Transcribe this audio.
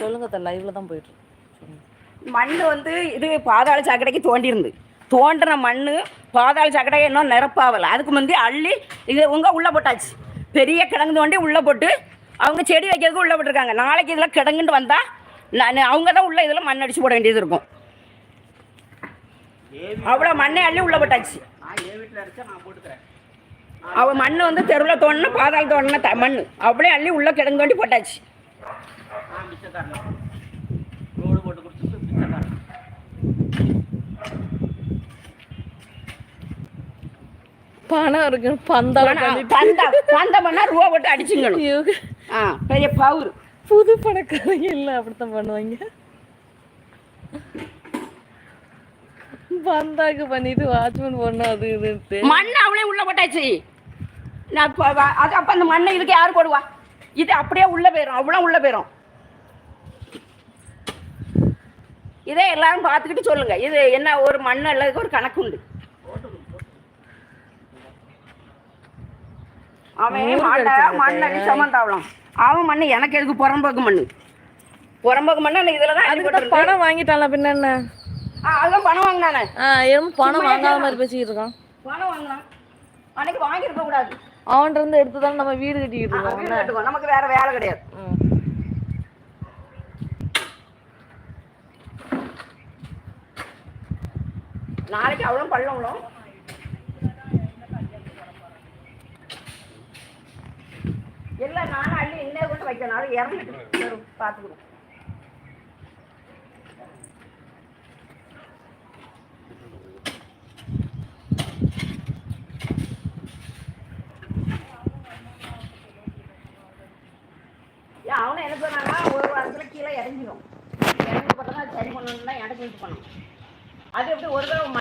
சொல்லுங்க தான் லைவ்ல தான் போயிட்டு மண் வந்து இது பாதாள சாக்கடைக்கு தோண்டியிருந்து. தோண்டின மண் பாதாள சாக்கடையை இன்னும் நிரப்பாவலை. அதுக்கு முந்தி அள்ளி இது உங்க உள்ளே போட்டாச்சு. பெரிய கிடங்கு தோண்டி உள்ளே போட்டு அவங்க செடி வைக்கிறதுக்கு உள்ளே போட்டிருக்காங்க. நாளைக்கு இதில் கிடங்குன்னு வந்தால் நான் அவங்க தான் உள்ள இதில் மண் அடிச்சு போட வேண்டியது இருக்கும். அவ்வளோ மண்ணை அள்ளி உள்ளே போட்டாச்சு. அவ மண் வந்து தெருவில் தோணுன்னா பாதாள தோணுன்னா த மண் அப்படியே அள்ளி உள்ளே கிடங்கு தோண்டி போட்டாச்சு. பணம் இருக்கு பந்தால பந்தா பந்த பண்ணால் ரூபா போட்டு அடிச்சுங்கணும் ஆ பெரிய பவுர் புது பணக்காரங்க இல்லை அப்படித்தான் பண்ணுவாங்க. பந்தாக்கு பண்ணிட்டு வாட்ச்மேன் போடணும் அது இதுன்ட்டு. மண் அவளே உள்ள போட்டாச்சு. நான் அது அப்போ அந்த மண்ணை இதுக்கு யார் போடுவா? இது அப்படியே உள்ள போயிடும் அவ்வளோ உள்ள போயிடும் இதே எல்லாரும் பார்த்துக்கிட்டு சொல்லுங்க. இது என்ன ஒரு மண் அல்லது ஒரு கணக்கு உண்டு அவன் மாட்டை மண் அடி சமந்தாவலாம். அவன் மண் எனக்கு எதுக்கு? புறம்போக்கு மண் புறம்போக்கு மண் அந்த இதில் தான் அதுக்கு. பணம் வாங்கிட்டான்ல பின்ன அதுதான் பணம் வாங்கினானே. எதுவும் பணம் வாங்காத ஏன் மாதிரி பேசிக்கிட்டு இருக்கான். பணம் வாங்கினான். அன்னைக்கு வாங்கியிருக்க கூடாது. அவன்கிட்ட இருந்து எடுத்து தான் நம்ம வீடு கட்டிக்கிட்டு இருக்கோம். நமக்கு வேற வேலை கிடையாது. நாளைக்கு அவ்வளோ பள்ளம்ளோ இல்லை நானும் அள்ளி இன்னே கொண்டு வைக்கணும் அது இறந்துட்டு பார்த்துக்கணும் ஏன் என்ன சொன்னாங்கன்னா ஒரு வாரத்தில் கீழே இறங்கிடும் இறங்கி போட்டதான் சரி பண்ணணும்னா எனக்கு இது பண்ணணும். அது எப்படி ஒரு தடவை